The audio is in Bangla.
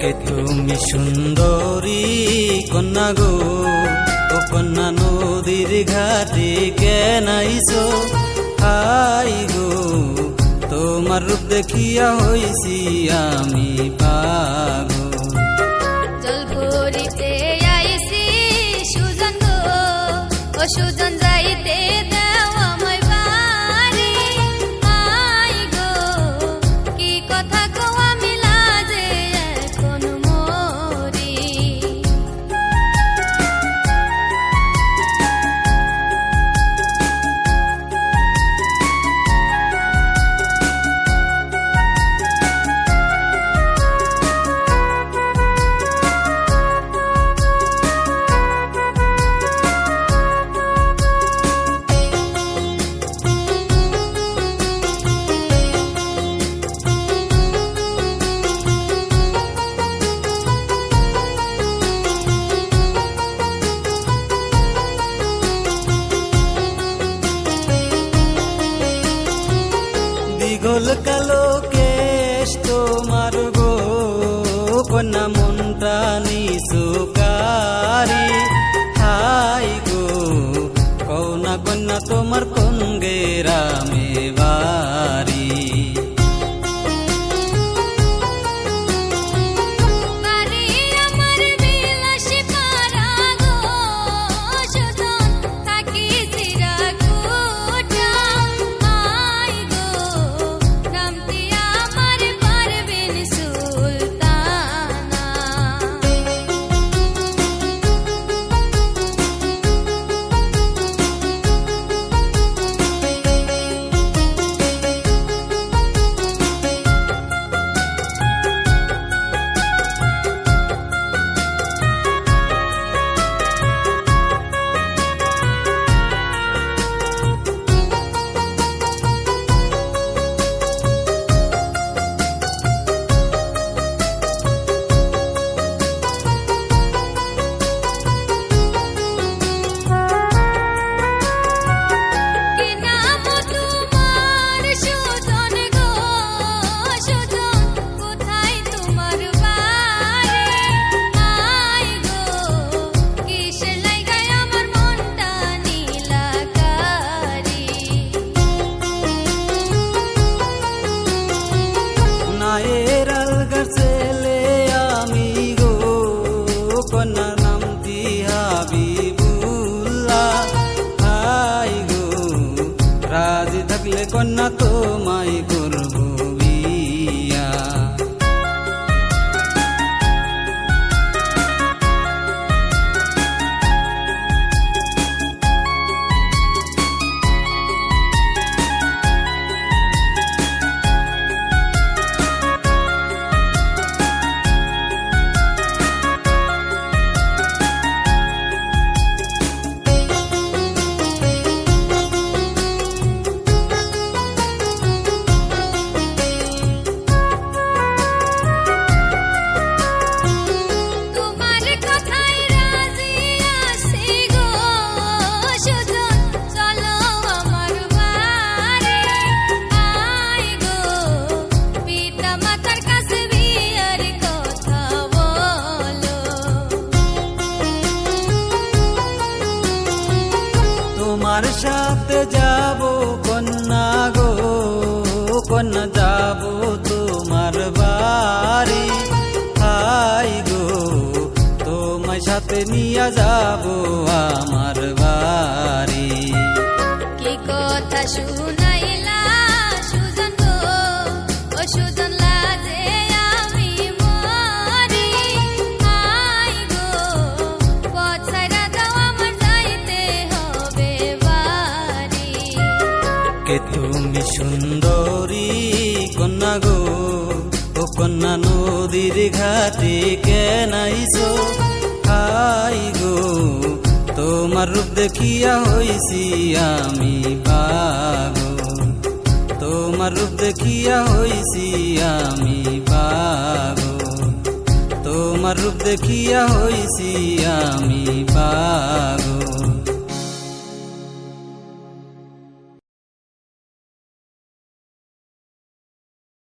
কে তুমি সুন্দরী কন্যা গো? ও কন্যা নদীর ঘাটে কেন আইসো? হাই গো, তোমার রূপ দেখিয়া হইছি আমি পাগল। দীঘল কালো কেশ তোমার গো কন্যা মনটা নিশুকারি হাই গো কৌনা কন্যা তোমার রাজি থাকলে কন্যা তোমায় করব। তোমার সাথে যাব, কন্যা গো, কন্যা যাব তোমার বাড়ি। হাই গো তোমার সাথে নিয়ে যাব আমার বাড়ি। কি কথা শুনাইলা কে তুমি সুন্দরী কন্যা গো? ও কন্যা নদীর ঘাটে কেন আইসো? হাই গো, তোমার রূপ দেখিয়া হইছি আমি পাগল। তোমার রূপ দেখিয়া হইছি আমি পাগল। তোমার রূপ দেখিয়া হইছি আমি পাগল।